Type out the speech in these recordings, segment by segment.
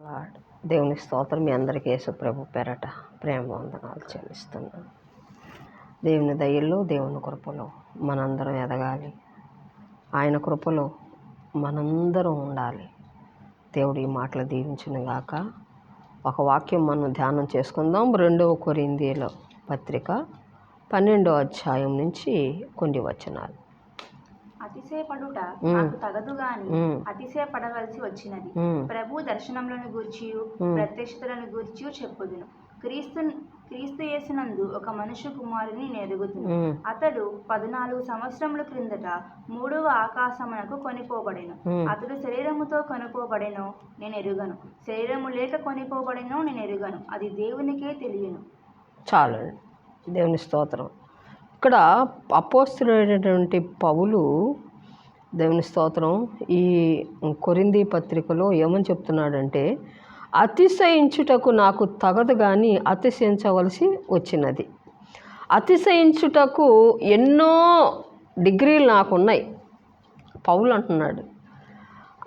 Lord. దేవుని స్తోత్రం మీ అందరికీ యేసుప్రభు పేరట పెరట ప్రేమ వందనాలు చెల్లిస్తున్నాను. దేవుని దయల్లో దేవుని కృపలో మనందరం ఎదగాలి. ఆయన కృపలో మనందరం ఉండాలి. దేవుడు ఈ మాటలు దీవించిన గాక. ఒక వాక్యం మనం ధ్యానం చేసుకుందాం. రెండవ కొరిందీలో పత్రిక పన్నెండో అధ్యాయం నుంచి కొన్ని వచనాలు. అతిశయపడుట. నాకు తగదు గాని. అతిశయపడవలసి వచ్చినది. ప్రభు దర్శనములను గూర్చియు మ్మ్. ప్రత్యక్షతలను గూర్చియు చెప్పుదును క్రీస్తు క్రీస్తు యేసునందు ఒక మనుష్య కుమారుని నెరుగుతును. అతడు పద్నాలుగు సంవత్సరముల క్రిందట మూడవ ఆకాశమునకు కొనిపోబడెను. అతడు శరీరముతో కొనిపోబడెను నేను ఎరుగను శరీరము లేక కొనిపోబడెను నేను ఎరుగను అది దేవునికే తెలియను చాలండి దేవుని స్తోత్రం ఇక్కడ అపోస్తులైనటువంటి పౌలు దేవుని స్తోత్రం. ఈ కొరింది పత్రికలో ఏమని చెప్తున్నాడంటే అతిశయించుటకు నాకు తగదు కానీ అతిశయించవలసి వచ్చినది. అతిశయించుటకు ఎన్నో డిగ్రీలు నాకున్నాయి. పౌలు అంటున్నాడు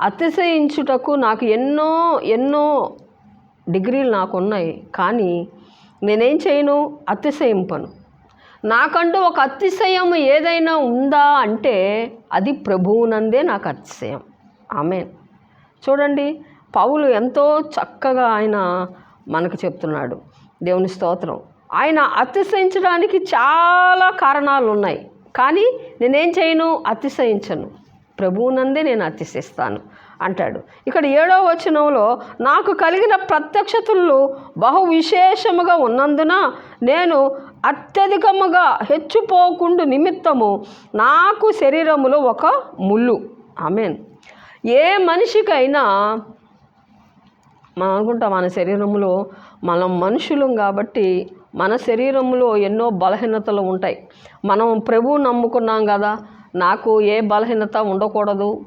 అతిశయించుటకు నాకు ఎన్నో ఎన్నో డిగ్రీలు నాకు ఉన్నాయి కానీ నేనేం చేయను? అతిశయింపను. నాకంటూ ఒక అతిశయం ఏదైనా ఉందా అంటే అది ప్రభువునందే నాకు అతిశయం. ఆమె చూడండి పౌలు ఎంతో చక్కగా ఆయన మనకు చెప్తున్నాడు. దేవుని స్తోత్రం. ఆయన అతిశయించడానికి చాలా కారణాలు ఉన్నాయి కానీ నేనేం చేయను? అతిశయించను. ప్రభువునందే నేను అతిశిస్తాను అంటాడు. ఇక్కడ ఏడో వచనంలో నాకు కలిగిన ప్రత్యక్షతలు బహు విశేషముగా ఉన్నందున నేను అత్యధికముగా హెచ్చుపోకుండు నిమిత్తము నాకు శరీరములో ఒక ముళ్ళు. ఆమెన్. ఏ మనిషికైనా మనం అనుకుంటాం మన శరీరంలో మనం మనుషులం కాబట్టి మన శరీరంలో ఎన్నో బలహీనతలు ఉంటాయి. మనం ప్రభువు నమ్ముకున్నాం కదా నాకు ఏ బలహీనత ఉండకూడదు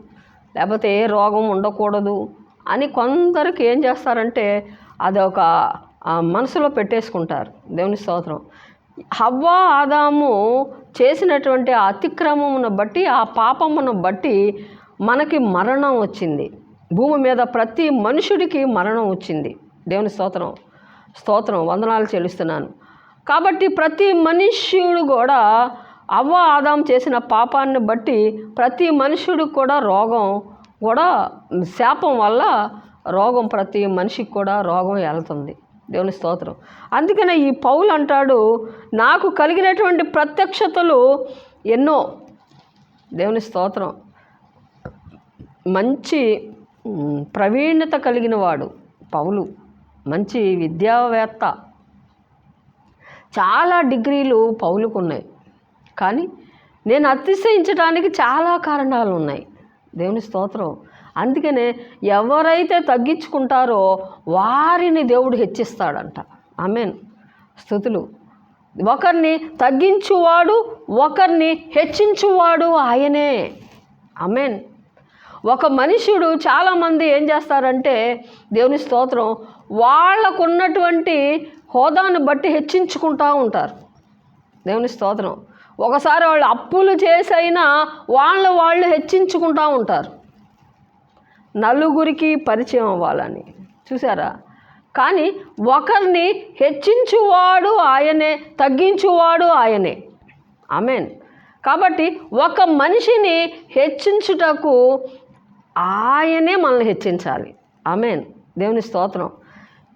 లేకపోతే ఏ రోగం ఉండకూడదు అని కొందరికి ఏం చేస్తారంటే అది ఒక మనసులో పెట్టేసుకుంటారు. దేవుని స్తోత్రం. హవ్వ ఆదాము చేసినటువంటి అతిక్రమమును బట్టి ఆ పాపమును బట్టి మనకి మరణం వచ్చింది. భూమి మీద ప్రతి మనుషుడికి మరణం వచ్చింది. దేవుని స్తోత్రం స్తోత్రం వందనాలు చెల్లిస్తున్నాను. కాబట్టి ప్రతి మనుష్యుడు కూడా అవ్వ ఆదాం చేసిన పాపాన్ని బట్టి ప్రతి మనుషుడికి కూడా రోగం కూడా శాపం వల్ల రోగం ప్రతి మనిషికి కూడా రోగం వెళ్తుంది దేవుని స్తోత్రం. అందుకనే ఈ పౌలు అంటాడు నాకు కలిగినటువంటి ప్రత్యక్షతలు ఎన్నో. దేవుని స్తోత్రం. మంచి ప్రవీణత కలిగిన వాడు పౌలు. మంచి విద్యావేత్త. చాలా డిగ్రీలు పౌలుకు ఉన్నాయి కానీ నేను అతిశయించడానికి చాలా కారణాలు ఉన్నాయి దేవుని స్తోత్రం. అందుకనే ఎవరైతే తగ్గించుకుంటారో వారిని దేవుడు హెచ్చిస్తాడంట. ఆమెన్. స్థుతులు. ఒకరిని తగ్గించువాడు ఒకరిని హెచ్చించువాడు ఆయనే. అమెన్ ఒక మనుషుడు చాలామంది ఏం చేస్తారంటే దేవుని స్తోత్రం వాళ్ళకు ఉన్నటువంటి హోదాను బట్టి హెచ్చించుకుంటూ ఉంటారు. దేవుని స్తోత్రం. ఒకసారి వాళ్ళు అప్పులు చేసైనా వాళ్ళ వాళ్ళు హెచ్చించుకుంటూ ఉంటారు. నలుగురికి పరిచయం అవ్వాలని. చూసారా కానీ ఒకరిని హెచ్చించువాడు ఆయనే తగ్గించువాడు ఆయనే. ఆమెన్. కాబట్టి ఒక మనిషిని హెచ్చించుటకు ఆయనే మనల్ని హెచ్చించాలి. ఆమెన్. దేవుని స్తోత్రం.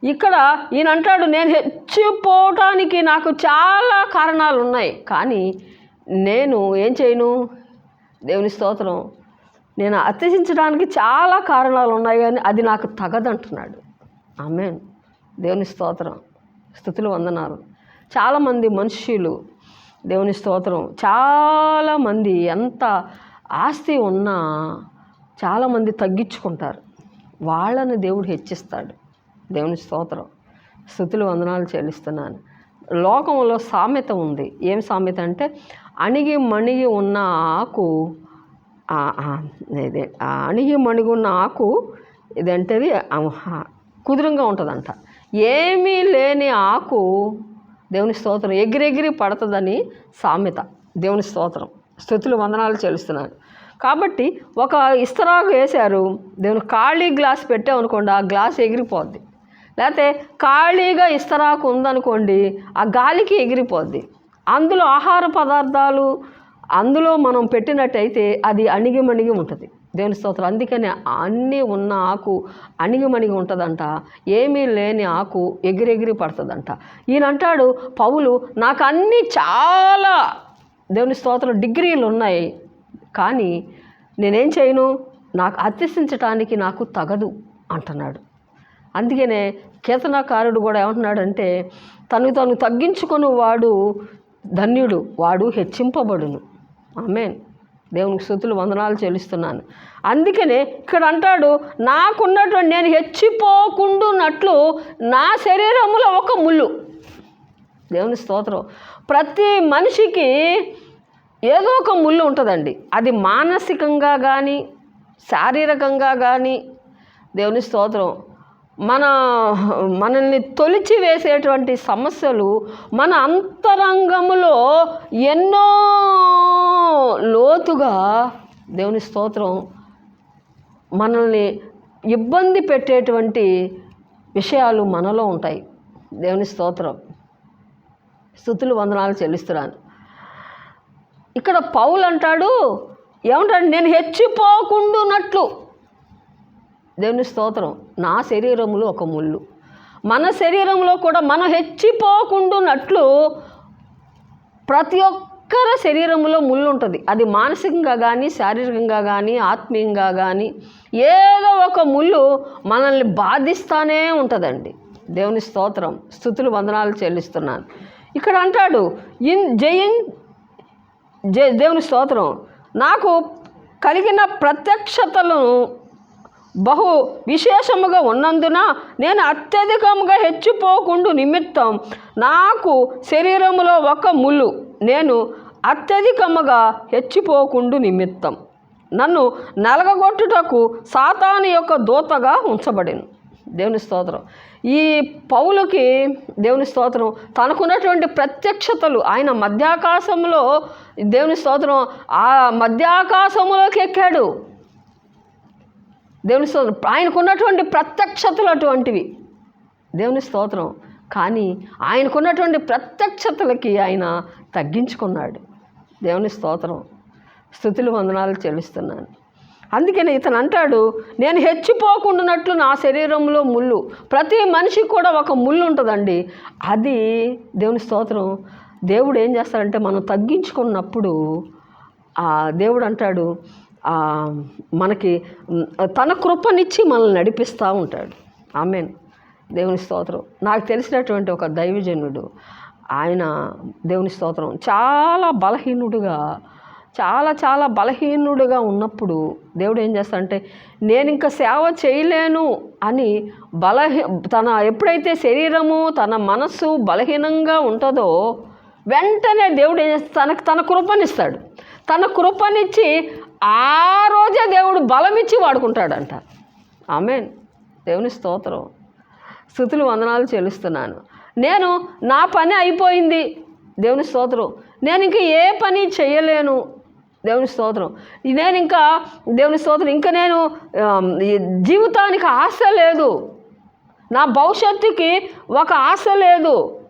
ఇక్కడ ఈయన అంటాడు నేను హెచ్చిపోవటానికి నాకు చాలా కారణాలు ఉన్నాయి కానీ నేను ఏం చేయను? దేవుని స్తోత్రం. నేను అత్యసించడానికి చాలా కారణాలు ఉన్నాయి కానీ అది నాకు తగదంటున్నాడు. ఆమెన్. దేవుని స్తోత్రం. స్థుతులు వందనాలు. చాలామంది మనుష్యులు దేవుని స్తోత్రం. చాలామంది ఎంత ఆస్తి ఉన్నా చాలామంది తగ్గించుకుంటారు. వాళ్ళని దేవుడు హెచ్చిస్తాడు. దేవుని స్తోత్రం. స్థుతులు వందనాలు చెల్లిస్తున్నాను. లోకంలో సామెత ఉంది. ఏం సామెత అంటే అణిగి మణిగి ఉన్న ఆకు ఇది అణిగి మణిగున్న ఆకు ఇదంటది? కుదురంగా ఉంటుందంట. ఏమీ లేని ఆకు దేవుని స్తోత్రం ఎగిరెగిరి పడుతుందని సామెత. దేవుని స్తోత్రం. స్థుతులు వందనాలు చెల్లిస్తున్నాను. కాబట్టి ఒక ఇస్తరాకు వేశారు. దేవుని ఖాళీ గ్లాస్ పెట్టామనుకోండి ఆ గ్లాస్ ఎగిరిపోద్ది. లేకపోతే ఖాళీగా ఇస్తరాకు ఉందనుకోండి ఆ గాలికి ఎగిరిపోద్ది. అందులో ఆహార పదార్థాలు అందులో మనం పెట్టినట్టయితే అది అణిగిమణిగి ఉంటుంది. దేవుని స్తోత్రం అందుకనే అన్నీ ఉన్న ఆకు అణిగిమణిగి ఉంటుందంట. ఏమీ లేని ఆకు ఎగిరెగిరి పడుతుందంట. ఈయన అంటాడు పౌలు నాకు అన్నీ చాలా దేవుని స్తోత్రం డిగ్రీలు ఉన్నాయి. కానీ నేనేం చేయను? నాకు అత్యసించటానికి నాకు తగదు అంటున్నాడు. అందుకనే కీర్తనాకారుడు కూడా ఏమంటున్నాడంటే తను తను తగ్గించుకొని వాడు ధన్యుడు వాడు హెచ్చింపబడును. ఆమెన్. దేవునికి స్థుతులు వందనాలు చెల్లిస్తున్నాను. అందుకనే ఇక్కడ అంటాడు నాకున్నటువంటి నేను హెచ్చిపోకుండున్నట్లు నా శరీరములో ఒక ముళ్ళు. దేవుని స్తోత్రం. ప్రతి మనిషికి ఏదో ఒక ముళ్ళు ఉంటుందండి. అది మానసికంగా కానీ శారీరకంగా కానీ దేవుని స్తోత్రం. మన మనల్ని తొలిచి వేసేటువంటి సమస్యలు మన అంతరంగములో ఎన్నో లోతుగా దేవుని స్తోత్రం మనల్ని ఇబ్బంది పెట్టేటువంటి విషయాలు మనలో ఉంటాయి. దేవుని స్తోత్రం. స్థుతులు వందనాలు చెల్లిస్తున్నాను. ఇక్కడ పౌలు అంటాడు ఏమంటాడు? నేను హెచ్చిపోకుండునట్లు. దేవుని స్తోత్రం నా శరీరంలో ఒక ముళ్ళు. మన శరీరంలో కూడా మనం హెచ్చిపోకుండునట్లు ప్రతి ఒక్కరి శరీరంలో ముళ్ళు ఉంటుంది అది మానసికంగా కానీ శారీరకంగా కానీ ఆత్మీయంగా కానీ ఏదో ఒక ముళ్ళు మనల్ని బాధిస్తానే ఉంటుందండి. దేవుని స్తోత్రం స్థుతులు వందనాలు చెల్లిస్తున్నాను. ఇక్కడ అంటాడు ఇన్ జయిన్ జే దేవుని స్తోత్రం నాకు కలిగిన ప్రత్యక్షతలను బహు విశేషముగా ఉన్నందున నేను అత్యధికముగా హెచ్చిపోకుండు నిమిత్తం నాకు శరీరములో ఒక ముళ్ళు నేను అత్యధికముగా హెచ్చిపోకుండు నిమిత్తం. నన్ను నలగగొట్టుటకు సాతాను యొక్క దూతగా ఉంచబడింది దేవుని స్తోత్రం. ఈ పౌలుకి దేవుని స్తోత్రం తనకున్నటువంటి ప్రత్యక్షతలు ఆయన మధ్యాకాశంలో దేవుని స్తోత్రం ఆ మధ్యాకాశంలోకి ఎక్కాడు. దేవుని స్తోత్రం. ఆయనకున్నటువంటి ప్రత్యక్షతలు అటువంటివి. దేవుని స్తోత్రం. కానీ ఆయనకున్నటువంటి ప్రత్యక్షతలకి ఆయన తగ్గించుకున్నాడు. దేవుని స్తోత్రం. స్థుతులు వందనాలు చెల్లిస్తున్నాను. అందుకని ఇతను అంటాడు నేను హెచ్చిపోకుండానట్లు నా శరీరంలో ముళ్ళు. ప్రతి మనిషికి కూడా ఒక ముళ్ళు ఉంటుందండి. అది దేవుని స్తోత్రం. దేవుడు ఏం చేస్తాడంటే మనం తగ్గించుకున్నప్పుడు ఆ దేవుడు అంటాడు మనకి తన కృపనిచ్చి మనల్ని నడిపిస్తూ ఉంటాడు. ఆమెన్. దేవుని స్తోత్రం. నాకు తెలిసినటువంటి ఒక దైవజనుడు ఆయన దేవుని స్తోత్రం చాలా బలహీనుడుగా చాలా చాలా బలహీనుడుగా ఉన్నప్పుడు దేవుడు ఏం చేస్తాడంటే నేను ఇంకా సేవ చేయలేను అని బలహీ తన ఎప్పుడైతే శరీరము తన మనస్సు బలహీనంగా ఉంటుందో వెంటనే దేవుడు ఏం చేస్తాడు తనకు తన కృపనిస్తాడు. తన కృపనిచ్చి ఆ రోజే దేవుడు బలమిచ్చి వాడుకుంటాడంట. ఆమెన్. దేవుని స్తోత్రం. స్థుతులు వందనాలు చెల్లిస్తున్నాను. నేను నా పని అయిపోయింది. దేవుని స్తోత్రం. నేను ఇంక ఏ పని చేయలేను. దేవుని స్తోత్రం. నేను ఇంకా దేవుని స్తోత్రం. ఇంకా నేను జీవితానికి ఆశ లేదు. నా భవిష్యత్తుకి ఒక ఆశ లేదు.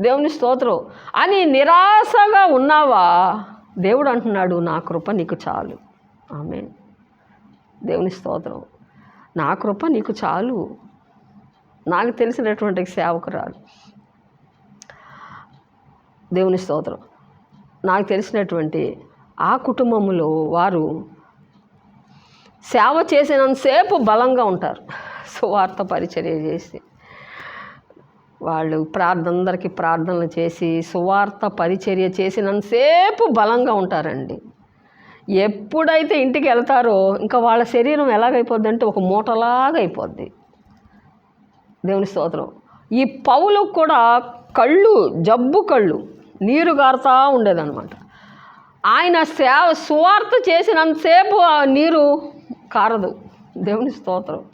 దేవుని స్తోత్రం. అని నిరాశగా ఉన్నావా? దేవుడు అంటున్నాడు నా కృప నీకు చాలు. ఆమె దేవుని స్తోత్రం. నా కృప నీకు చాలు. నాకు తెలిసినటువంటి సేవకురాలు. దేవుని స్తోత్రం. నాకు తెలిసినటువంటి ఆ కుటుంబంలో వారు సేవ చేసినంతసేపు బలంగా ఉంటారు. సువార్త పరిచర్య చేసి వాళ్ళు ప్రార్థన అందరికీ ప్రార్థనలు చేసి సువార్త పరిచర్య చేసినంతసేపు బలంగా ఉంటారండి. ఎప్పుడైతే ఇంటికి వెళ్తారో ఇంకా వాళ్ళ శరీరం ఎలాగైపోద్ది అంటే ఒక మూటలాగా అయిపోద్ది. దేవుని స్తోత్రం. ఈ పౌలకు కూడా కళ్ళు జబ్బు కళ్ళు నీరు గారుతా ఉండేదన్నమాట. ఆయన సేవ సువార్త చేసినంతసేపు ఆ నీరు కారదు. దేవుని స్తోత్రం.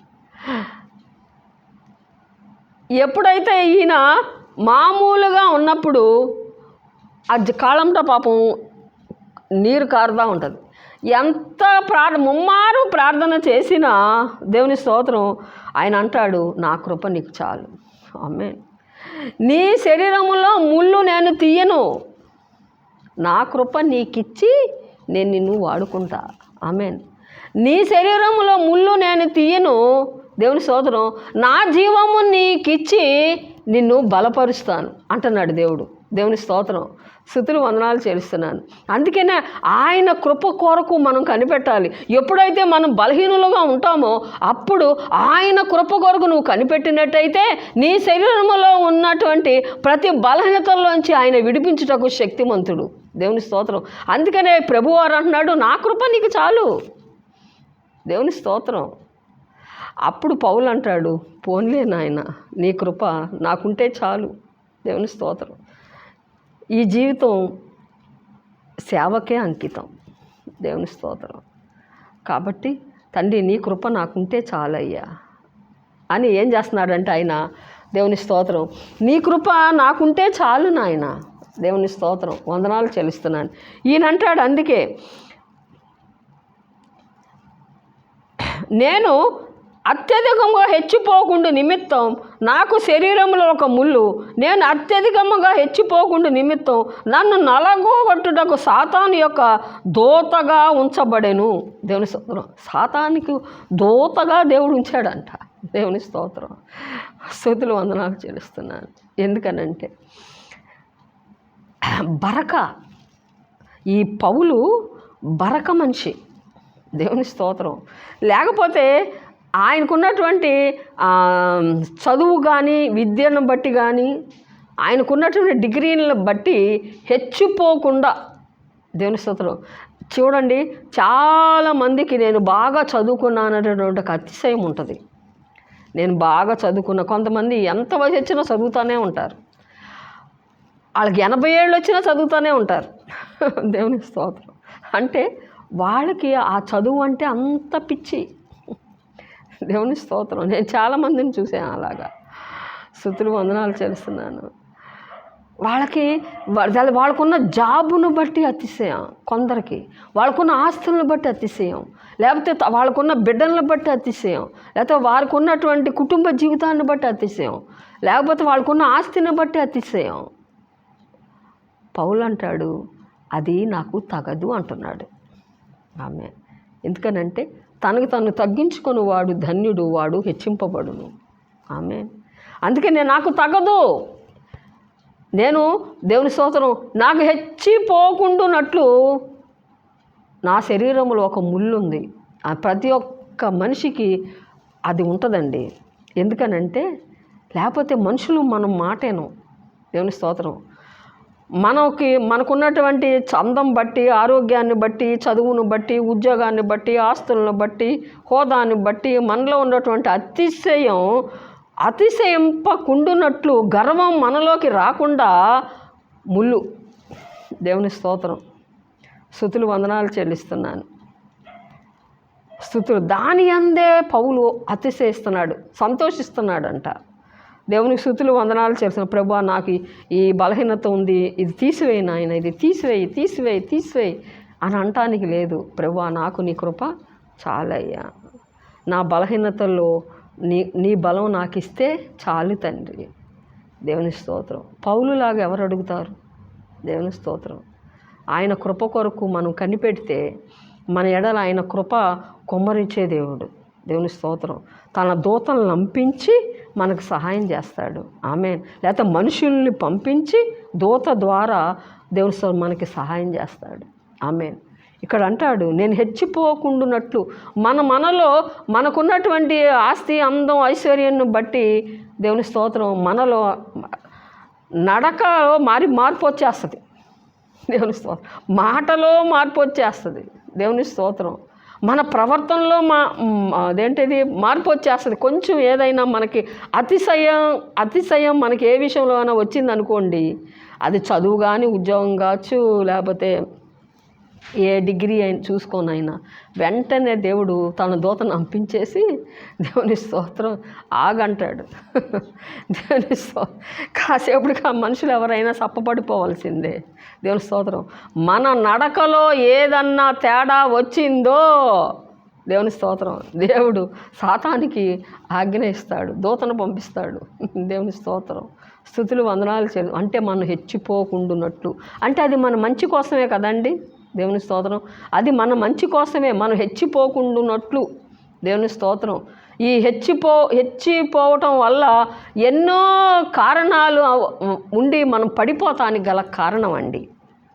ఎప్పుడైతే ఈయన మామూలుగా ఉన్నప్పుడు ఆ కాలంతో పాపం నీరు కారుతూ ఉంటుంది. ఎంత ప్రార్ ముమ్మారు ప్రార్థన చేసినా దేవుని స్తోత్రం ఆయన అంటాడు నా కృప నీకు చాలు. ఆమె నీ శరీరంలో ముళ్ళు నేను తీయను. నా కృప నీకిచ్చి నేను నిన్ను వాడుకుంటా. ఆమెన్. నీ శరీరంలో ముళ్ళు నేను తీయను. దేవుని సోదరం నా జీవము నీకిచ్చి నిన్ను బలపరుస్తాను అంటున్నాడు దేవుడు దేవుని స్తోత్రం. స్థుతులు వందనాలు చేస్తున్నాను. అందుకనే ఆయన కృప కొరకు మనం కనిపెట్టాలి. ఎప్పుడైతే మనం బలహీనులుగా ఉంటామో అప్పుడు ఆయన కృప కొరకు నువ్వు కనిపెట్టినట్టయితే నీ శరీరంలో ఉన్నటువంటి ప్రతి బలహీనతల్లోంచి ఆయన విడిపించుటకు శక్తిమంతుడు. దేవుని స్తోత్రం. అందుకనే ప్రభువారు అంటున్నాడు నా కృప నీకు చాలు. దేవుని స్తోత్రం. అప్పుడు పౌలు అంటాడు పోన్లే నాయన నీ కృప నాకుంటే చాలు. దేవుని స్తోత్రం. ఈ జీవితం సేవకే అంకితం. దేవుని స్తోత్రం. కాబట్టి తండ్రి నీ కృప నాకుంటే చాలయ్యా. అని ఏం చేస్తున్నాడంటే ఆయన దేవుని స్తోత్రం. నీ కృప నాకుంటే చాలు నాయన. దేవుని స్తోత్రం. వందనాలు చెల్లిస్తున్నాను. ఈయన అంటాడు అందుకే నేను అత్యధికంగా హెచ్చిపోకుండా నిమిత్తం నాకు శరీరంలో ఒక ముళ్ళు నేను అత్యధికంగా హెచ్చిపోకుండా నిమిత్తం నన్ను నలగొట్టుటకు సాతాను యొక్క దోతగా ఉంచబడెను. దేవుని స్తోత్రం. సాతానికి దోతగా దేవుడు ఉంచాడంట. దేవుని స్తోత్రం. స్థుతులు వందనాలు చెల్లిస్తున్నాను. ఎందుకనంటే బరక ఈ పౌలు బరక మనిషి. దేవుని స్తోత్రం. లేకపోతే ఆయనకున్నటువంటి చదువు కానీ విద్యను బట్టి కానీ ఆయనకున్నటువంటి డిగ్రీలను బట్టి హెచ్చిపోకుండా దేవుని స్తోత్రం. చూడండి చాలామందికి నేను బాగా చదువుకున్నాననేటువంటి ఒక అతిశయం ఉంటుంది. నేను బాగా చదువుకున్న కొంతమంది ఎంత వయసు వచ్చినా చదువుతూనే ఉంటారు. వాళ్ళకి ఎనభై ఏళ్ళు వచ్చినా చదువుతూనే ఉంటారు. దేవుని స్తోత్రం. అంటే వాళ్ళకి ఆ చదువు అంటే అంత పిచ్చి. దేవుని స్తోత్రం. నేను చాలామందిని చూసాను అలాగా. శృతులు వందనాలు చేస్తున్నాను. వాళ్ళకి వాళ్ళకున్న జాబును బట్టి అతిశయం కొందరికి. వాళ్ళకున్న ఆస్తులను బట్టి అతిశయం. లేకపోతే వాళ్ళకున్న బిడ్డలను బట్టి అతిశయం. లేకపోతే వారికి ఉన్నటువంటి కుటుంబ జీవితాన్ని బట్టి అతిశయం. లేకపోతే వాళ్ళకున్న ఆస్తిని బట్టి అతిశయం. పౌలు అంటాడు అది నాకు తగదు అంటున్నాడు. ఆమె ఎందుకనంటే తనకు తను తగ్గించుకొని వాడు ధన్యుడు వాడు హెచ్చింపబడును. ఆమె అందుకే నేను నాకు తగదు. నేను దేవుని స్తోత్రం నాకు హెచ్చిపోకుండానట్లు నా శరీరంలో ఒక ముళ్ళు ఉంది ఆ ప్రతి ఒక్క మనిషికి అది ఉంటుందండి. ఎందుకనంటే లేకపోతే మనుషులు మనం మాటేను. దేవుని స్తోత్రం. మనకి మనకున్నటువంటి చందం బట్టి ఆరోగ్యాన్ని బట్టి చదువును బట్టి ఉద్యోగాన్ని బట్టి ఆస్తులను బట్టి హోదాని బట్టి మనలో ఉన్నటువంటి అతిశయం అతిశయింపకుండునట్లు గర్వం మనలోకి రాకుండా ముళ్ళు. దేవుని స్తోత్రం. స్థుతులు వందనాలు చెల్లిస్తున్నాను. స్థుతులు దాని అందే పౌలు అతిశయిస్తున్నాడు సంతోషిస్తున్నాడంట. దేవునికి స్థుతులు వందనాలు చేస్తున్న ప్రభా నాకు ఈ- బలహీనత ఉంది. ఇది తీసివేయి నాయన. ఇది తీసివేయి తీసివేయి తీసివేయి అని అంటానికి లేదు. ప్రభా నాకు నీ కృప చాలయ్యా. నా బలహీనతల్లో నీ నీ బలం నాకు ఇస్తే చాలు తండ్రి. దేవుని స్తోత్రం. పౌలులాగా ఎవరు అడుగుతారు? దేవుని స్తోత్రం. ఆయన కృప కొరకు మనం కనిపెడితే మన ఎడల ఆయన కృప కొమ్మరించే దేవుడు. దేవుని స్తోత్రం. తన దూతలను నంపించి మనకు సహాయం చేస్తాడు. ఆమె లేకపోతే మనుషుల్ని పంపించి దూత ద్వారా దేవుని స్తోత్రం మనకి సహాయం చేస్తాడు. ఆమె ఇక్కడ అంటాడు నేను హెచ్చిపోకుండునట్లు. మన మనలో మనకున్నటువంటి ఆస్తి అందం ఐశ్వర్యాన్ని బట్టి దేవుని స్తోత్రం మనలో నడకలో మారి మార్పు వచ్చేస్తుంది. దేవుని స్తోత్రం. మాటలో మార్పు వచ్చేస్తుంది. దేవుని స్తోత్రం. మన ప్రవర్తనలో మా అదేంటిది మార్పు వచ్చేస్తుంది. కొంచెం ఏదైనా మనకి అతిశయం అతిశయం మనకి ఏ విషయంలో అయినా వచ్చింది అనుకోండి అది చదువు కానీ ఉద్యోగం కావచ్చు లేకపోతే ఏ డిగ్రీ అయిన చూసుకోనైనా వెంటనే దేవుడు తన దూతను పంపించేసి దేవుని స్తోత్రం ఆగంటాడు. దేవుని స్తో కాసేపటికి ఆ మనుషులు ఎవరైనా సప్పపడిపోవాల్సిందే దేవుని స్తోత్రం. మన నడకలో ఏదన్నా తేడా వచ్చిందో దేవుని స్తోత్రం. దేవుడు సాతానికి ఆజ్ఞ ఇస్తాడు దూతను పంపిస్తాడు. దేవుని స్తోత్రం. స్థుతులు వందనాలు చేయదు అంటే మనం హెచ్చిపోకుండున్నట్లు అంటే అది మన మంచి కోసమే కదండి. దేవుని స్తోత్రం. అది మన మంచి కోసమే మనం హెచ్చిపోకుండున్నట్లు దేవుని స్తోత్రం. ఈ హెచ్చిపో హెచ్చిపోవటం వల్ల ఎన్నో కారణాలు ఉండి మనం పడిపోతానికి గల కారణం అండి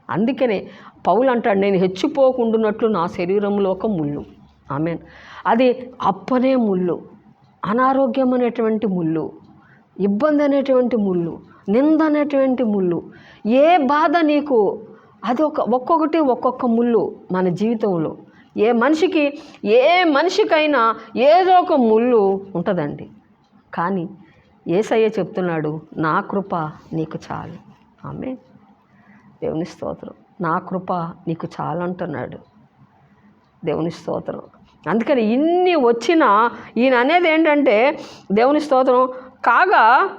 అందుకనే పౌలు అంటాడు నేను హెచ్చిపోకుండున్నట్లు నా శరీరంలో ఒక ముళ్ళు. ఆమె అది అప్పనే ముళ్ళు అనారోగ్యం అనేటువంటి ముళ్ళు ఇబ్బంది అనేటువంటి ముళ్ళు నింద అనేటువంటి ముళ్ళు. ఏ బాధ నీకు అది ఒక ఒక్కొక్కటి ఒక్కొక్క ముళ్ళు మన జీవితంలో. ఏ మనిషికి ఏ మనిషికైనా ఏదో ఒక ముళ్ళు ఉంటుందండి. కానీ ఏసయ్య చెప్తున్నాడు నా కృప నీకు చాలు. ఆమె దేవుని స్తోత్రం. నా కృప నీకు చాలు అంటున్నాడు. దేవుని స్తోత్రం. అందుకని ఇన్ని వచ్చినా ఈయన అనేది ఏంటంటే దేవుని స్తోత్రం కాగా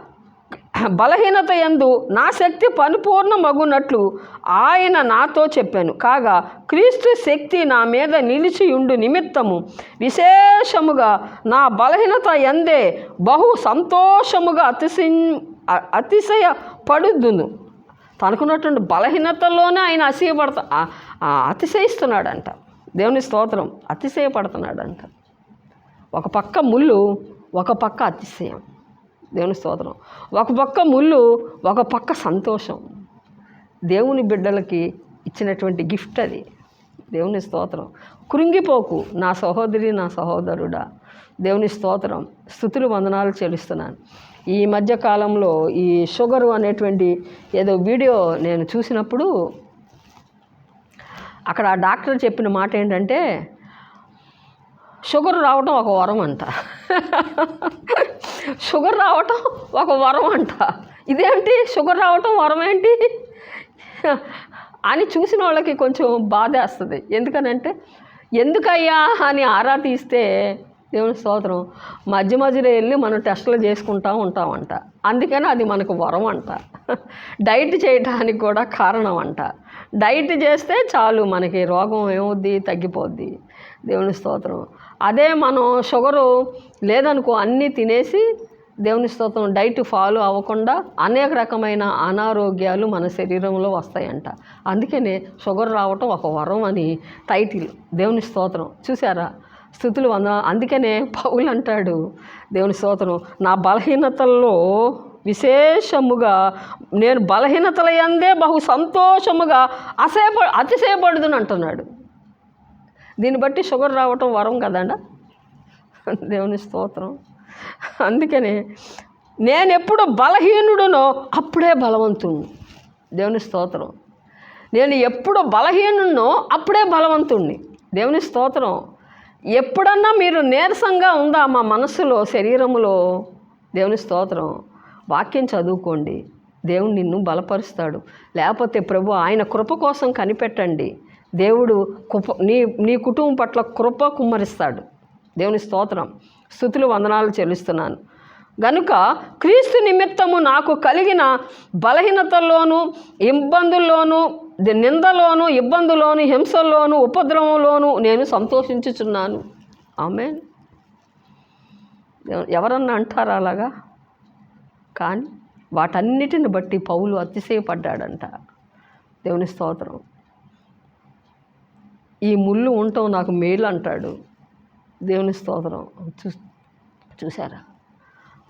బలహీనత ఎందు నా శక్తి పరిపూర్ణమగునట్లు ఆయన నాతో చెప్పాను. కాగా క్రీస్తు శక్తి నా మీద నిలిచియుండు నిమిత్తము విశేషముగా నా బలహీనత ఎందే బహు సంతోషముగా అతిశయ అతిశయ పడుద్దును తనకున్నటువంటి బలహీనతలోనే ఆయన అసహ్యపడతా అతిశయిస్తున్నాడంట. దేవుని స్తోత్రం అతిశయపడుతున్నాడంట. ఒక పక్క ముళ్ళు ఒక పక్క అతిశయం. దేవుని స్తోత్రం. ఒక పక్క ముళ్ళు ఒక పక్క సంతోషం. దేవుని బిడ్డలకి ఇచ్చినటువంటి గిఫ్ట్ అది. దేవుని స్తోత్రం. కృంగిపోకు నా సహోదరి నా సహోదరుడా. దేవుని స్తోత్రం. స్థుతులు వందనాలు చెల్లిస్తున్నాను. ఈ మధ్య కాలంలో ఈ షుగరు అనేటువంటి ఏదో వీడియో నేను చూసినప్పుడు అక్కడ ఆ డాక్టర్ చెప్పిన మాట ఏంటంటే షుగర్ రావటం ఒక వరం అంట. షుగర్ రావటం ఒక వరం అంట. ఇదేంటి? షుగర్ రావటం వరం ఏంటి అని చూసిన వాళ్ళకి కొంచెం బాధేస్తుంది. ఎందుకనంటే ఎందుకయ్యా అని ఆరా తీస్తే దేవుని స్తోత్రం మధ్య మధ్యలో వెళ్ళి మనం టెస్టులు చేసుకుంటూ ఉంటామంట. అందుకని అది మనకు వరం అంట. డైట్ చేయడానికి కూడా కారణం అంట. డైట్ చేస్తే చాలు మనకి రోగం ఏమవుద్ది తగ్గిపోద్ది. దేవుని స్తోత్రం. అదే మనం షుగరు లేదనుకో అన్నీ తినేసి దేవుని స్తోత్రం డైట్ ఫాలో అవ్వకుండా అనేక రకమైన అనారోగ్యాలు మన శరీరంలో వస్తాయంట. అందుకనే షుగర్ రావటం ఒక వరం అని టైటిల్ దేవుని స్తోత్రం. చూసారా స్థుతులు వంద అందుకనే పౌలు అంటాడు దేవుని స్తోత్రం నా బలహీనతల్లో విశేషముగా నేను బలహీనతలయందే బహు సంతోషముగా అసేప అతిశయపడుదును అంటున్నాడు. దీన్ని బట్టి షుగర్ రావటం వరం కదండ? దేవుని స్తోత్రం. అందుకని నేను ఎప్పుడు బలహీనుడునో అప్పుడే బలవంతుడు దేవుని స్తోత్రం. నేను ఎప్పుడు బలహీనున్నో అప్పుడే బలవంతుణ్ణి. దేవుని స్తోత్రం. ఎప్పుడన్నా మీరు నీరసంగా ఉందా మా మనసులో శరీరములో? దేవుని స్తోత్రం. వాక్యం చదువుకోండి. దేవుడు నిన్ను బలపరుస్తాడు. లేకపోతే ప్రభు ఆయన కృప కోసం కనిపెట్టండి. దేవుడు కుప నీ నీ కుటుంబం పట్ల కృప కుమ్మరిస్తాడు. దేవుని స్తోత్రం. స్థుతులు వందనాలు చెల్లిస్తున్నాను. గనుక క్రీస్తు నిమిత్తము నాకు కలిగిన బలహీనతల్లోనూ ఇబ్బందుల్లోనూ నిందలోను ఇబ్బందులోను హింసల్లోను ఉపద్రవంలోను నేను సంతోషించుచున్నాను. ఆమె ఎవరన్నా అంటారా అలాగా? కానీ వాటన్నిటిని బట్టి పౌలు అతిశయపడ్డాడంట. దేవుని స్తోత్రం. ఈ ముళ్ళు ఉండటం నాకు మేలు అంటాడు. దేవుని స్తోత్రం. చూ చూసారా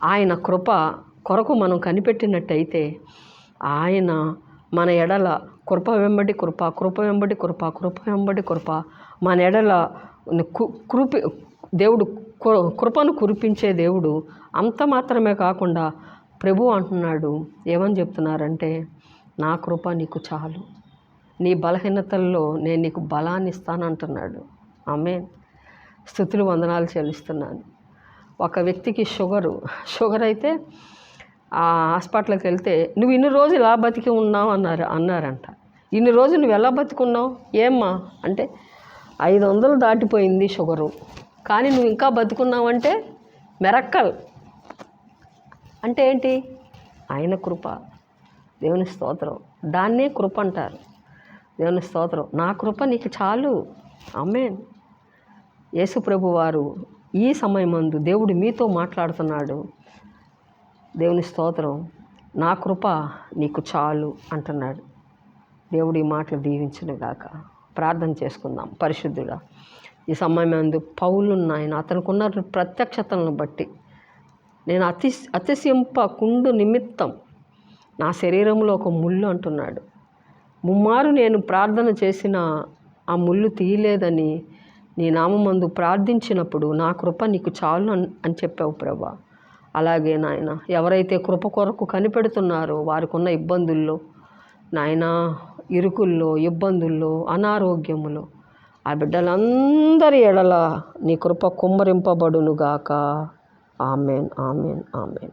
ఆయన కృప కొరకు మనం కనిపెట్టినట్టయితే ఆయన మన ఎడల కృప వెంబడి కృప కృప వెంబడి కృప కృప వెంబడి కృప మన ఎడల కు- కృపి దేవుడు కు- కృపను కురిపించే దేవుడు అంత మాత్రమే కాకుండా ప్రభు అంటున్నాడు. ఏమని చెప్తున్నారంటే నా కృప నీకు చాలు. నీ బలహీనతల్లో నేను నీకు బలాన్ని ఇస్తానంటున్నాడు ఆమె స్థుతులు వందనాలు చెల్లిస్తున్నాను. ఒక వ్యక్తికి షుగరు. షుగర్ అయితే ఆ హాస్పిటల్కి వెళ్తే నువ్వు ఇన్ని రోజులు ఇలా బతికి ఉన్నావు? అన్నారు అన్నారంట. ఇన్ని రోజులు నువ్వు ఎలా బతుకున్నావు? ఏమ్మా? అంటే ఐదు వందలు దాటిపోయింది షుగరు. కానీ నువ్వు ఇంకా బతుకున్నావంటే మెరక్కల్. అంటే ఏంటి? ఆయన కృప. దేవుని స్తోత్రం. దాన్నే కృప అంటారు. దేవుని స్తోత్రం. నా కృప నీకు చాలు. అమ్మేన్ యేసుప్రభు వారు ఈ సమయమందు దేవుడు మీతో మాట్లాడుతున్నాడు. దేవుని స్తోత్రం నా కృప నీకు చాలు అంటున్నాడు. దేవుడి మాటలు దీవించిన గాక ప్రార్థన చేసుకుందాం. పరిశుద్ధుడా ఈ సమయమందు పౌలున్నాయన నాయన అతనికి ఉన్న ప్రత్యక్షతలను బట్టి నేను అతి అతిశింపకుండు నిమిత్తం నా శరీరంలో ఒక ముళ్ళు అంటున్నాడు. ముమ్మారు నేను ప్రార్థన చేసిన ఆ ముళ్ళు తీయలేదని నీ నామందు ప్రార్థించినప్పుడు నా కృప నీకు చాలు అని అని చెప్పావు ప్రభా. అలాగే నాయన ఎవరైతే కృప కొరకు కనిపెడుతున్నారో వారికున్న ఇబ్బందుల్లో నాయన ఇరుకుల్లో ఇబ్బందుల్లో అనారోగ్యములో ఆ బిడ్డలందరి ఎడల నీ కృప కుమ్మరింపబడునుగాక. Amen amen amen.